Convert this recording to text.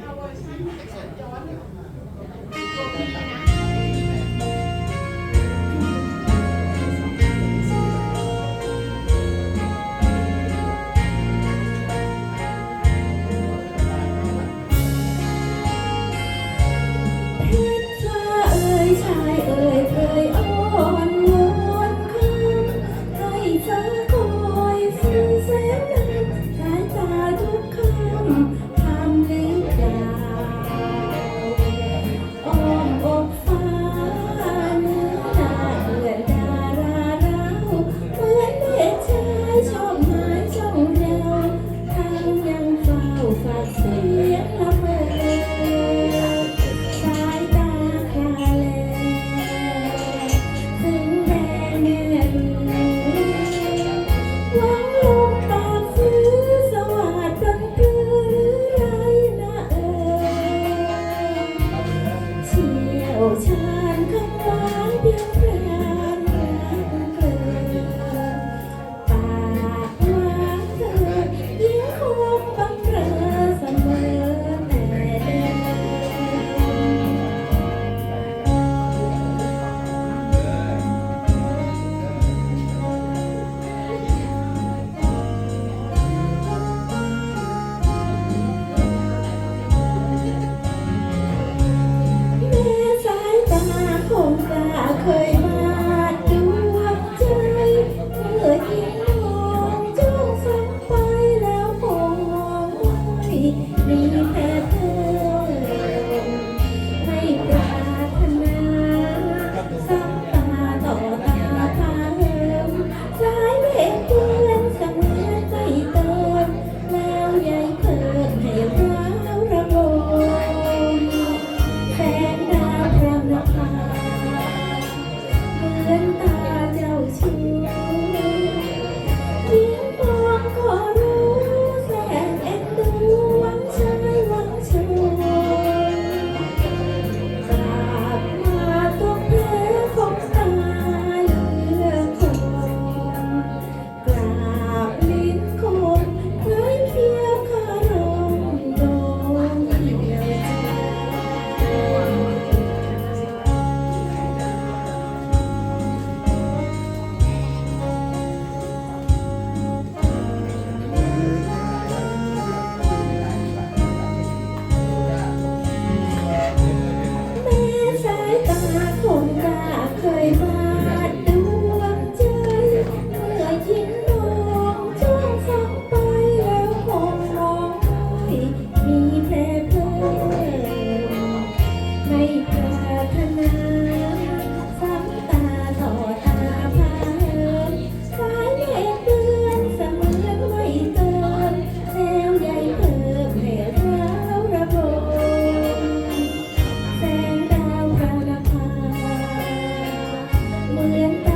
เอาเวอร์ชันเสียงย้อนตัวขพี่นะ minha fé. มีแผเพิ่มไม่ปรารถนาซ้ำตาต่อตาพาเหิสายเล็เดือนเสมอไม่เกินแลใหญ่เพิ่มให้ร้าวระบมแสงดาวระนภาเหมือน